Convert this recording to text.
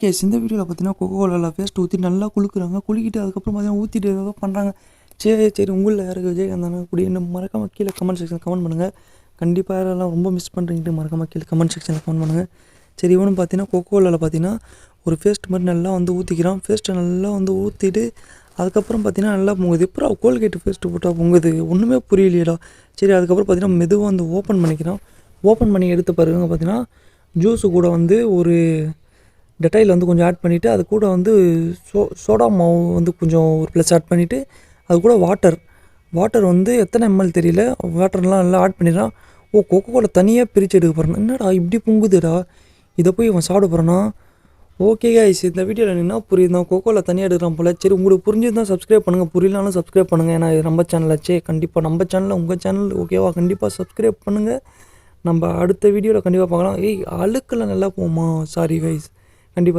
Case இந்த வீடியோவில் பார்த்தீங்கன்னா கொக்கோ கோலாவில் ஃபேஸ்ட் ஊற்றி நல்லா குளிக்கிறாங்க. குளிக்கிட்டு அதுக்கப்புறம் பார்த்தீங்கன்னா ஊற்றிட்டு ஏதோ பண்ணுறாங்க சரி சரி உங்களில் யாருக்கு விஜயகாந்த் அண்ணா அப்படின்னு மறக்காம கீழே கமெண்ட் செக்ஷன் கமெண்ட் பண்ணுங்கள் கண்டிப்பாக யாரெல்லாம் ரொம்ப மிஸ் பண்ணுறீங்கட்டு மறக்காம கீழே கமெண்ட் செக்ஷனில் கமெண்ட் பண்ணுங்கள் சரி இவனும் பார்த்தீங்கன்னா கொக்கோ கோலாவில் பார்த்தீங்கன்னா ஒரு ஃபேஸ்ட் மாதிரி நல்லா வந்து ஊற்றிக்கிறான் ஃபேஸ்ட்டை நல்லா வந்து ஊற்றிட்டு அதுக்கப்புறம் பார்த்தீங்கன்னா நல்லா பொங்குது. எப்பறம் கோல்கேட் ஃபேஸ்ட்டு போட்டால் பொங்குது? ஒன்றுமே புரியலையடா. சரி அதுக்கப்புறம் பார்த்தீங்கன்னா மெதுவாக வந்து ஓப்பன் பண்ணிக்கிறான். ஓப்பன் பண்ணி எடுத்து பாருங்க பார்த்தீங்கன்னா ஜூஸு கூட வந்து ஒரு டெட்டாயில் வந்து கொஞ்சம் ஆட் பண்ணிவிட்டு அது கூட வந்து சோ சோடா மாவு வந்து கொஞ்சம் ஒரு ப்ளஸ் ஆட் பண்ணிவிட்டு அது கூட வாட்டர் வாட்டர் வந்து எத்தனை எம்எல் தெரியல. வாட்டர்லாம் நல்லா ஆட் பண்ணிடுறான். ஓ கொக்கோ கோலை தனியாக பிரித்து எடுக்க போகிறான் என்னடா இப்படி பொங்குதுடா. இதை போய் இவன் சாப்பிட போகிறானா ஓகே கைஸ் இந்த வீடியோவில் என்ன புரியுதான் கொக்கோவில் கோகோவில் தனியாக எடுக்கிறான் போல. சரி உங்களுக்கு புரிஞ்சுதான் சப்ஸ்கிரைப் பண்ணுங்கள் புரியலனாலும் சப்ஸ்கிரைப் பண்ணுங்கள் ஏன்னா இது நம்ம சேனலாச்சே கண்டிப்பாக நம்ம சேனலில் உங்கள் சேனல் ஓகேவா கண்டிப்பாக சப்ஸ்கிரைப் பண்ணுங்கள் நம்ம அடுத்த வீடியோவில் கண்டிப்பாக பார்க்கலாம். ஏய் அழுக்கெல்லாம் நல்லா போகுமா? சாரி கைஸ் கண்டிப்பாக